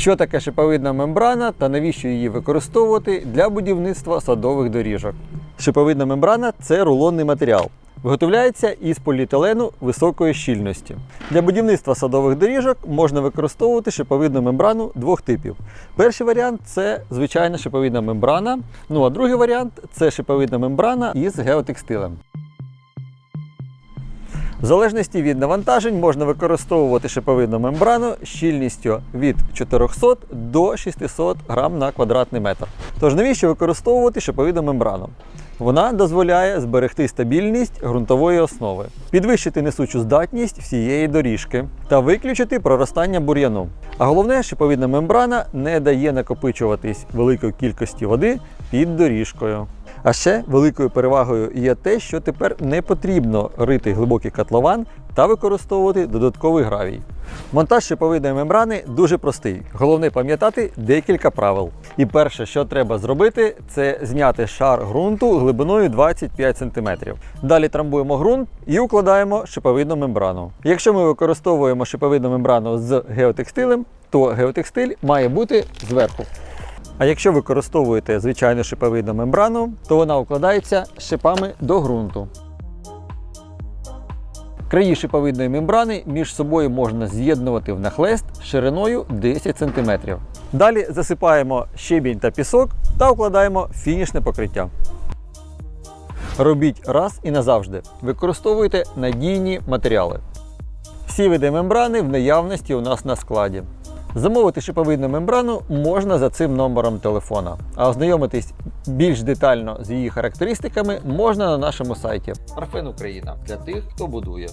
Що таке шиповидна мембрана та навіщо її використовувати для будівництва садових доріжок? Шиповидна мембрана це рулонний матеріал. Виготовляється із поліетилену високої щільності. Для будівництва садових доріжок можна використовувати шиповидну мембрану двох типів. Перший варіант це звичайна шиповидна мембрана. Ну а другий варіант це шиповидна мембрана із геотекстилем. В залежності від навантажень можна використовувати шиповидну мембрану щільністю від 400 до 600 грам на квадратний метр. Тож навіщо використовувати шиповидну мембрану? Вона дозволяє зберегти стабільність ґрунтової основи, підвищити несучу здатність всієї доріжки та виключити проростання бур'яну. А головне, шиповидна мембрана не дає накопичуватись великої кількості води під доріжкою. А ще великою перевагою є те, що тепер не потрібно рити глибокий котлован та використовувати додатковий гравій. Монтаж шиповидної мембрани дуже простий. Головне пам'ятати декілька правил. І перше, що треба зробити, це зняти шар ґрунту глибиною 25 см. Далі трамбуємо ґрунт і укладаємо шиповидну мембрану. Якщо ми використовуємо шиповидну мембрану з геотекстилем, то геотекстиль має бути зверху. А якщо використовуєте звичайну шиповидну мембрану, то вона укладається шипами до ґрунту. Краї шиповидної мембрани між собою можна з'єднувати в нахлест шириною 10 см. Далі засипаємо щебінь та пісок та укладаємо фінішне покриття. Робіть раз і назавжди. Використовуйте надійні матеріали. Всі види мембрани в наявності у нас на складі. Замовити шиповидну мембрану можна за цим номером телефона, а ознайомитись більш детально з її характеристиками можна на нашому сайті. Парфен Україна для тих, хто будує.